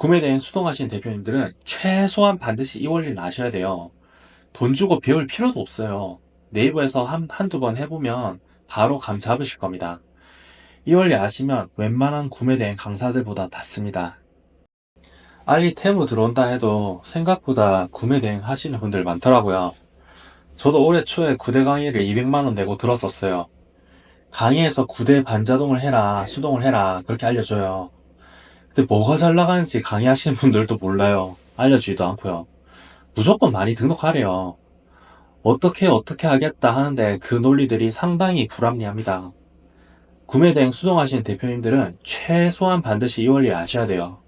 구매 대행 수동하신 대표님들은 최소한 반드시 이 원리를 아셔야 돼요. 돈 주고 배울 필요도 없어요. 네이버에서 한, 한두 번 해보면 바로 감 잡으실 겁니다. 이 원리 아시면 웬만한 구매 대행 강사들보다 낫습니다. 알리 테무 들어온다 해도 생각보다 구매 대행 하시는 분들 많더라고요. 저도 올해 초에 9대 강의를 200만원 내고 들었었어요. 강의에서 9대 반자동을 해라, 수동을 해라, 그렇게 알려줘요. 근데 뭐가 잘 나가는지 강의하시는 분들도 몰라요. 알려주지도 않고요. 무조건 많이 등록하래요. 어떻게 어떻게 하겠다 하는데 그 논리들이 상당히 불합리합니다. 구매 대행 수동하시는 대표님들은 최소한 반드시 이 원리 아셔야 돼요.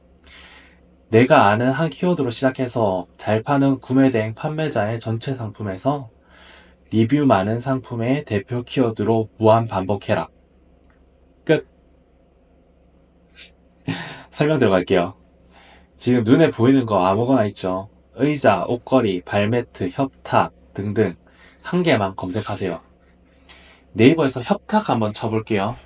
내가 아는 한 키워드로 시작해서 잘 파는 구매 대행 판매자의 전체 상품에서 리뷰 많은 상품의 대표 키워드로 무한 반복해라. 설명 들어갈게요. 지금 눈에 보이는 거 아무거나 있죠. 의자, 옷걸이, 발매트, 협탁 등등 한 개만 검색하세요. 네이버에서 협탁 한번 쳐볼게요.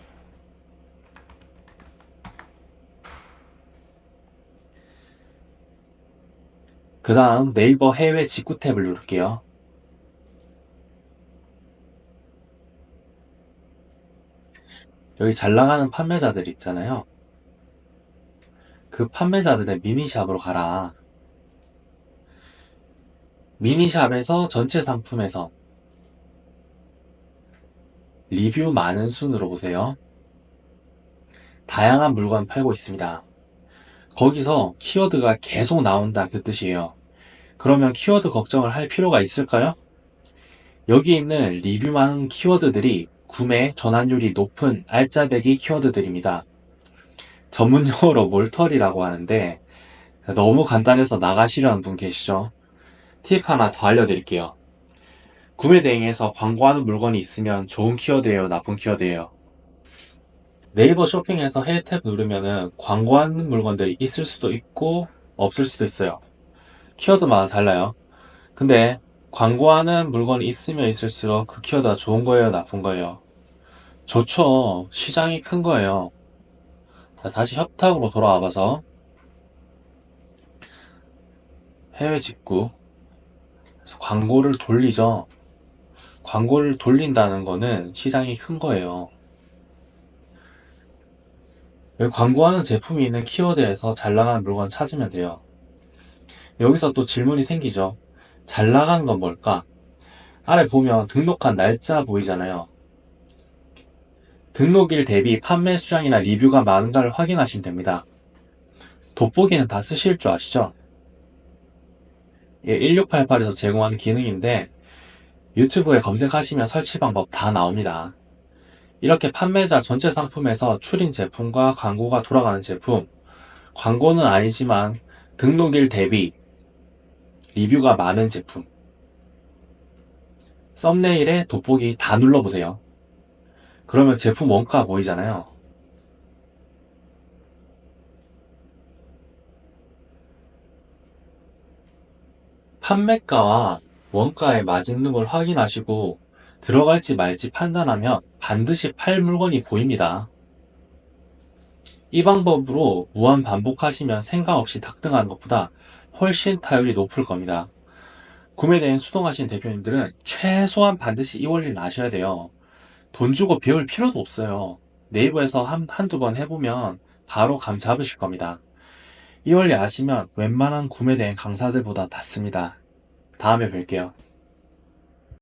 그 다음 네이버 해외 직구 탭을 누를게요. 여기 잘 나가는 판매자들 있잖아요. 그 판매자들의 미니샵으로 가라. 미니샵에서 전체 상품에서 리뷰 많은 순으로 보세요. 다양한 물건 팔고 있습니다. 거기서 키워드가 계속 나온다 그 뜻이에요. 그러면 키워드 걱정을 할 필요가 있을까요? 여기 있는 리뷰 많은 키워드들이 구매 전환율이 높은 알짜배기 키워드들입니다. 전문 용어로 몰털이라고 하는데 너무 간단해서 나가시려는 분 계시죠? 팁 하나 더 알려드릴게요. 구매 대행에서 광고하는 물건이 있으면 좋은 키워드예요, 나쁜 키워드예요? 네이버 쇼핑에서 해외 탭 누르면은 광고하는 물건들이 있을 수도 있고 없을 수도 있어요. 키워드마다 달라요. 근데 광고하는 물건이 있으면 있을수록 그 키워드가 좋은 거예요, 나쁜 거예요? 좋죠. 시장이 큰 거예요. 자, 다시 협탁으로 돌아와 봐서 해외 직구 그래서 광고를 돌리죠. 광고를 돌린다는 거는 시장이 큰 거예요. 광고하는 제품이 있는 키워드에서 잘 나가는 물건 찾으면 돼요. 여기서 또 질문이 생기죠. 잘 나가는 건 뭘까? 아래 보면 등록한 날짜 보이잖아요. 등록일 대비 판매 수량이나 리뷰가 많은가를 확인하시면 됩니다. 돋보기는 다 쓰실 줄 아시죠? 예, 1688에서 제공하는 기능인데 유튜브에 검색하시면 설치 방법 다 나옵니다. 이렇게 판매자 전체 상품에서 추린 제품과 광고가 돌아가는 제품, 광고는 아니지만 등록일 대비 리뷰가 많은 제품, 썸네일에 돋보기 다 눌러보세요. 그러면 제품 원가 보이잖아요. 판매가와 원가에 맞는 걸 확인하시고 들어갈지 말지 판단하면 반드시 팔 물건이 보입니다. 이 방법으로 무한 반복하시면 생각 없이 닥등하는 것보다 훨씬 타율이 높을 겁니다. 구매 대행 수동하시는 대표님들은 최소한 반드시 이 원리를 아셔야 돼요. 돈 주고 배울 필요도 없어요. 네이버에서 한, 한두 번 해보면 바로 감 잡으실 겁니다. 이 원리 아시면 웬만한 구매 대행 강사들보다 낫습니다. 다음에 뵐게요.